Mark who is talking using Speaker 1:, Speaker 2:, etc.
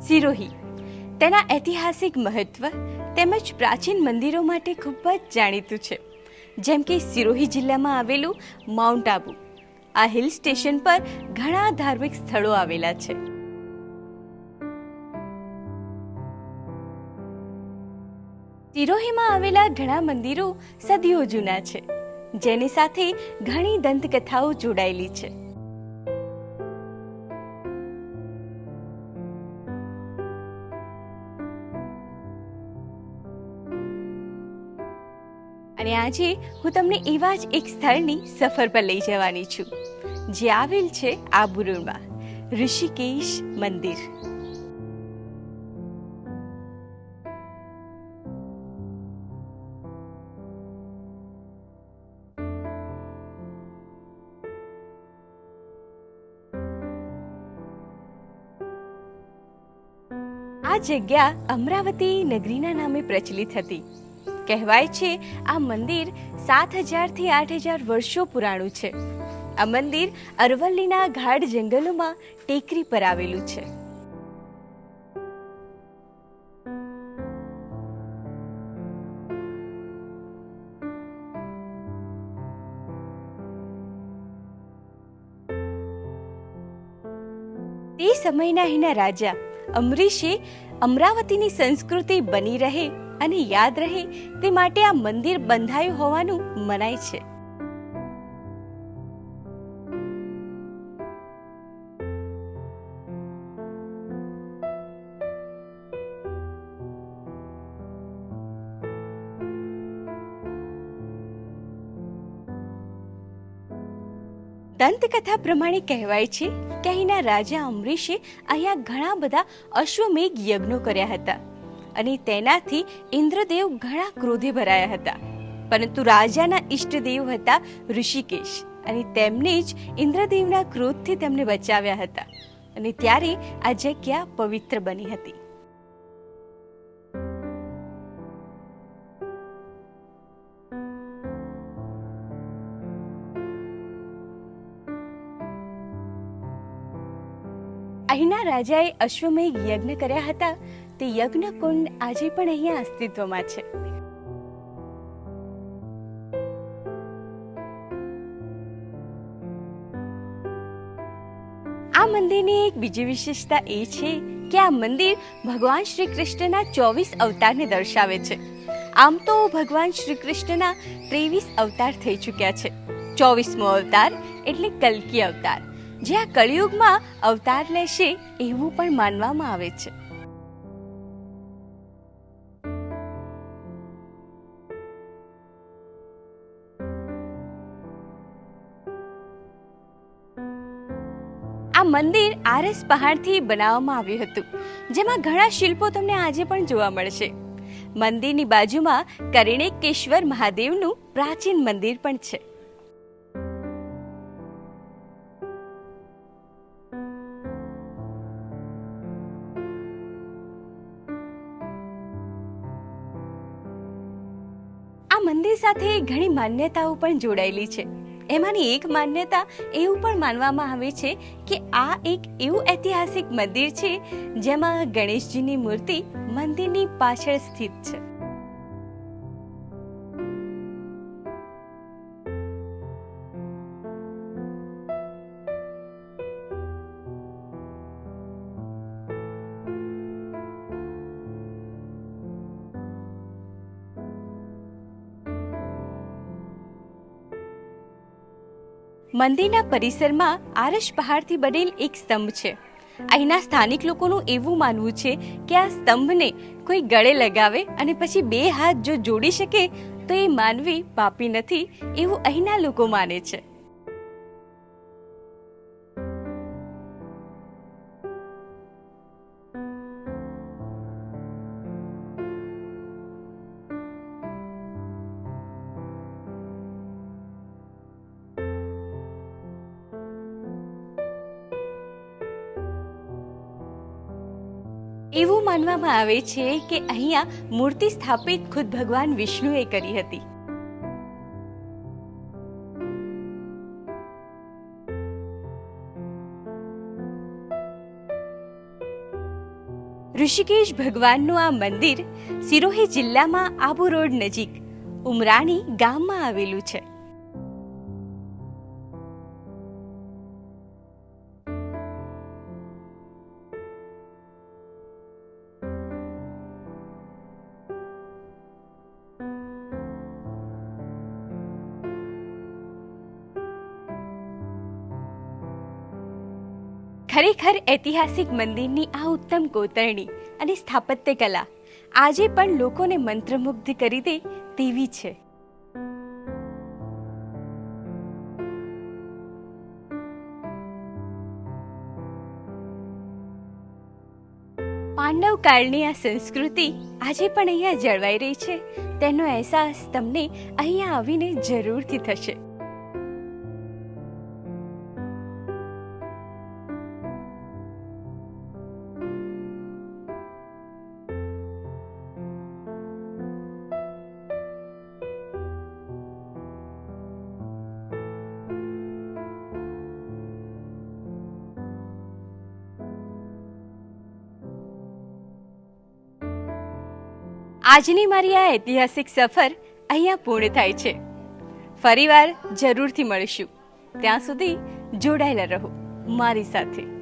Speaker 1: સિરોહી. તેના ઐતિહાસિક મહત્વ તેમજ પ્રાચીન મંદિરો માટે ખૂબ જ જાણીતું છે. જેમ કે સિરોહી જિલ્લામાં આવેલું માઉન્ટ આબુ. આ હિલ સ્ટેશન પર ઘણા ધાર્મિક સ્થળો આવેલા છે. સિરોહીમાં આવેલા ઘણા મંદિરો સદીઓ જૂના છે. જેની સાથે ઘણી દંતકથાઓ જોડાયેલી છે. અને આજે હું તમને એવા જ એક સ્થળની સફર પર લઈ જવાની છું, જે આવેલ છે આબુરુમાં ઋષિકેશ મંદિર. આ જગ્યા અમરાવતી નગરીના નામે પ્રચલિત હતી. કહેવાય છે, આ મંદિર સાત હજારથી આઠ હજાર વર્ષો પુરાણું છે. આ મંદિર અરવલ્લીના ગાઢ જંગલોમાં ટેકરી પર આવેલું છે. તે સમયના એના રાજા અમરીશે અમરાવતીની સંસ્કૃતિ બની રહે અને યાદ રહે તે માટે આ મંદિર બંધાયું હોવાનું મનાય છે. દંતકથા પ્રમાણે કહેવાય છે કે અહીંના રાજા અમરીશે અહીંયા ઘણા બધા અશ્વમેઘ યજ્ઞો કર્યા હતા. અને તેનાથી ઇન્દ્રદેવ ઘણા ક્રોધે ભરાયા હતા. પરંતુ રાજાના ઈષ્ટદેવ હતા ઋષિકેશ અને તેમને જ ઇન્દ્રદેવના ક્રોધથી તેમને બચાવ્યા હતા. અને ત્યારે આ જગ્યા પવિત્ર બની હતી. અહીંના રાજાએ અશ્વમેઘ યજ્ઞ કર્યા હતા. તે યજ્ઞ કુંડ આજે પણ અહીંયા અસ્તિત્વમાં છે. આ મંદિરની એક બીજી વિશેષતા એ છે કે આ મંદિર ભગવાન શ્રી કૃષ્ણના ચોવીસ અવતારને દર્શાવે છે. આમ તો ભગવાન શ્રી કૃષ્ણના ત્રેવીસ અવતાર થઈ ચૂક્યા છે. ચોવીસમો અવતાર એટલે કલ્કી અવતાર. જે આ કળિયુગમાં અવતાર લેશે એવું પણ માનવામાં આવે છે. મંદિર આરએસ પહાડથી બનાવવામાં આવ્યું હતું, જેમાં ઘણા શિલ્પો તમને આજે પણ જોવા મળશે. મંદિરની બાજુમાં કરિણેકેશ્વર મહાદેવનું પ્રાચીન મંદિર પણ છે. આ મંદિર સાથે ઘણી માન્યતાઓ પણ જોડાયેલી છે. એમાંની એક માન્યતા એવું પણ માનવામાં આવે છે કે આ એક એવું ઐતિહાસિક મંદિર છે જેમાં ગણેશજીની મૂર્તિ મંદિરની પાછળ સ્થિત છે. મંદિરના પરિસરમાં આરસ પહાડથી બનેલ એક સ્તંભ છે. અહીંના સ્થાનિક લોકોનું એવું માનવું છે કે આ સ્તંભને કોઈ ગળે લગાવે અને પછી બે હાથ જો જોડી શકે તો એ માનવી પાપી નથી એવું અહીંના લોકો માને છે. એવું માનવામાં આવે છે કે અહીંયા મૂર્તિ સ્થાપિત ખુદ ભગવાન વિષ્ણુએ કરી હતી. ઋષિકેશ ભગવાનનું આ મંદિર સિરોહી જિલ્લામાં આબુ રોડ નજીક, ઉમરાણી ગામમાં આવેલું છે. ખરેખર ઐતિહાસિક મંદિરની આ ઉત્તમ કોતરણી અને સ્થાપત્ય કલા આજે પણ લોકોને મંત્રમુગ્ધ કરી દે તેવી છે. પાંડવ કાળની આ સંસ્કૃતિ આજે પણ અહીંયા જળવાઈ રહી છે. તેનો અહેસાસ તમને અહીંયા આવીને જરૂરથી થશે. આજની મારી આ ઐતિહાસિક સફર અહીંયા પૂર્ણ થાય છે. ફરીવાર જરૂરથી મળીશું. ત્યાં સુધી જોડાયેલા રહો મારી સાથે.